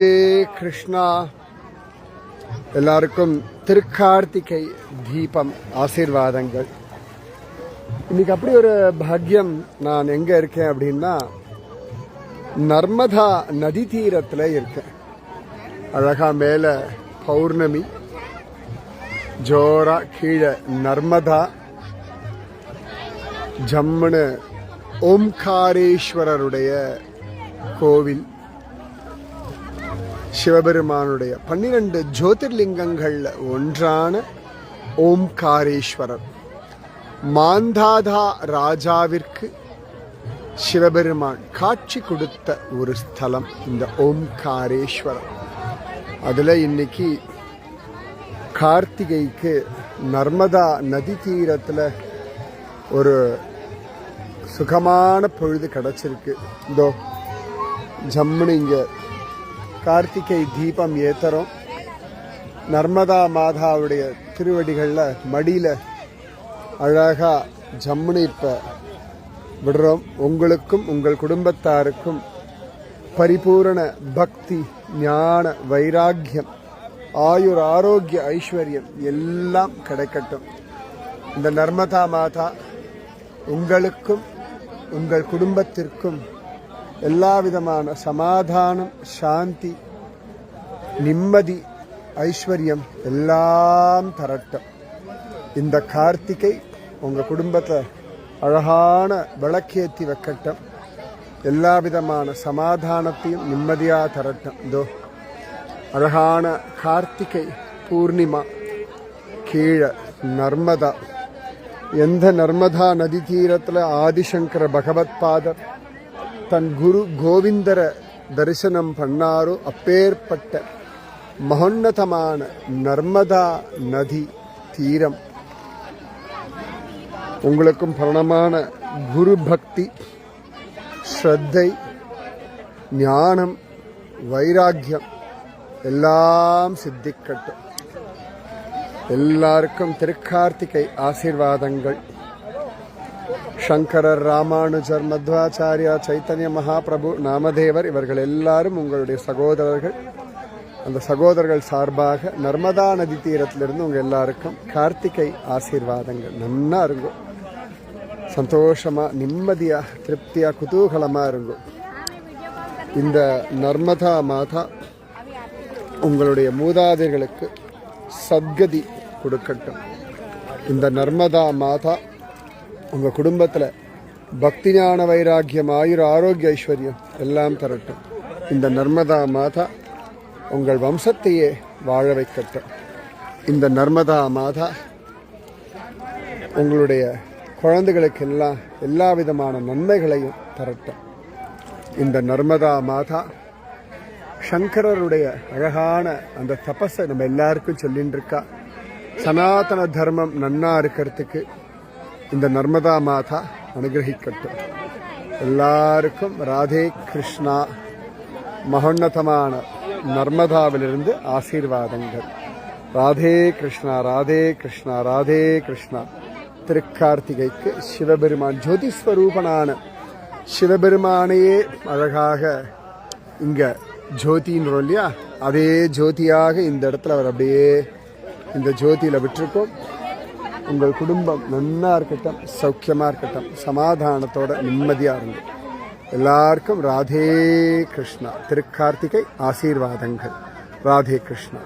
ஹரே கிருஷ்ணா. எல்லாருக்கும் திருக்கார்த்திகை தீபம் ஆசீர்வாதங்கள். இன்னைக்கு அப்படி ஒரு பாக்கியம் நான் எங்க இருக்கேன் அப்படின்னா நர்மதா நதி தீரத்தில் இருக்கேன். அழகா மேல பௌர்ணமி ஜோரா கீழே நர்மதா ஜம்முன்னு ஓம்காரேஸ்வரருடைய கோவில். சிவபெருமானுடைய பன்னிரண்டு ஜோதிர்லிங்கங்கள்ல ஒன்றான ஓம்காரேஸ்வரர். மாந்தாதா ராஜாவிற்கு சிவபெருமான் காட்சி கொடுத்த ஒரு ஸ்தலம் இந்த ஓம்காரேஸ்வரர். அதில் இன்னைக்கு கார்த்திகைக்கு நர்மதா நதி தீரத்தில் ஒரு சுகமான பொழுது கிடச்சிருக்கு. இதோ ஜம்முன்னு இங்கே கார்த்திகை தீபம் ஏத்துறோம். நர்மதா மாதாவுடைய திருவடிகளில் மடியில் அழகா ஜம்முனிப்பை இப்போ விடுறோம். உங்களுக்கும் உங்கள் குடும்பத்தாருக்கும் பரிபூரண பக்தி ஞான வைராக்கியம் ஆயுர் ஆரோக்கிய ஐஸ்வர்யம் எல்லாம் கிடைக்கட்டும். இந்த நர்மதா மாதா உங்களுக்கும் உங்கள் குடும்பத்திற்கும் எல்லா விதமான சமாதானம் சாந்தி நிம்மதி ஐஸ்வர்யம் எல்லாம் தரட்டும் இந்த கார்த்திகை உங்கள் குடும்பத்தை அழகான விளக்கேத்தி வைக்கட்டும் எல்லா விதமான சமாதானத்தையும் நிம்மதியாக தரட்டும் இதோ அழகான கார்த்திகை பூர்ணிமா கீழே நர்மதா எந்த நர்மதா நதி தீரத்தில் ஆதிசங்கர பகவத் பாதர் தன் குரு கோவிந்தர தரிசனம் பண்ணாரோ அப்பேற்பட்ட மகோன்னதமான நர்மதா நதி தீரம். உங்களுக்கும் பரணமான குரு பக்தி ஸ்ரத்தை ஞானம் வைராக்கியம் எல்லாம் சித்திக்கட்டும். எல்லாருக்கும் திருக்கார்த்திகை ஆசீர்வாதங்கள். சங்கரர் ராமானுஜர் மத்வாச்சாரியா சைத்தன்ய மகாபிரபு நாமதேவர் இவர்கள் எல்லாரும் உங்களுடைய சகோதரர்கள். அந்த சகோதரர்கள் சார்பாக நர்மதா நதி தீரத்திலிருந்து உங்கள் எல்லாருக்கும் கார்த்திகை ஆசீர்வாதங்கள். நன்னா இருங்கோ. சந்தோஷமாக நிம்மதியாக திருப்தியாக குதூகலமாக இருக்கும் இந்த நர்மதா மாதா உங்களுடைய மூதாதைகளுக்கு சத்கதி கொடுக்கட்டும். இந்த நர்மதா மாதா உங்க குடும்பத்துல பக்தி ஞான வைராக்கியம் ஆயுர் ஆரோக்கிய ஐஸ்வர்யம் எல்லாம் தரட்டும். இந்த நர்மதா மாதா உங்கள் வம்சத்தையே வாழ வைக்கட்டும். இந்த நர்மதா மாதா உங்களுடைய குழந்தைகளுக்கு எல்லாம் எல்லா விதமான நன்மைகளையும் தரட்டும். இந்த நர்மதா மாதா சங்கரருடைய அழகான அந்த தபஸை நம்ம எல்லாருக்கும் சொல்லின்னு இருக்கா. சனாதன தர்மம் நன்னா இருக்கிறதுக்கு இந்த நர்மதா மாதா அனுகிரகிக்கட்டும். எல்லாருக்கும் ராதே கிருஷ்ணா. மகோன்னதமான நர்மதாவிலிருந்து ஆசீர்வாதங்கள். ராதே கிருஷ்ணா ராதே கிருஷ்ணா ராதே கிருஷ்ணா. திருக்கார்த்திகைக்கு சிவபெருமான் ஜோதிஸ்வரூபனான சிவபெருமானையே அழகாக இங்க ஜோதின்றோம் இல்லையா? அதே ஜோதியாக இந்த இடத்துல அவர் அப்படியே இந்த ஜோதியில விட்டுருக்கோம். உங்கள் குடும்பம் நன்னா இருக்கட்டும் சௌக்கியமா இருக்கட்டும் சமாதானத்தோட நிம்மதியா இருங்க. எல்லாருக்கும் ராதே கிருஷ்ணா. திருக்கார்த்திகை ஆசீர்வாதங்கள். ராதே கிருஷ்ணா.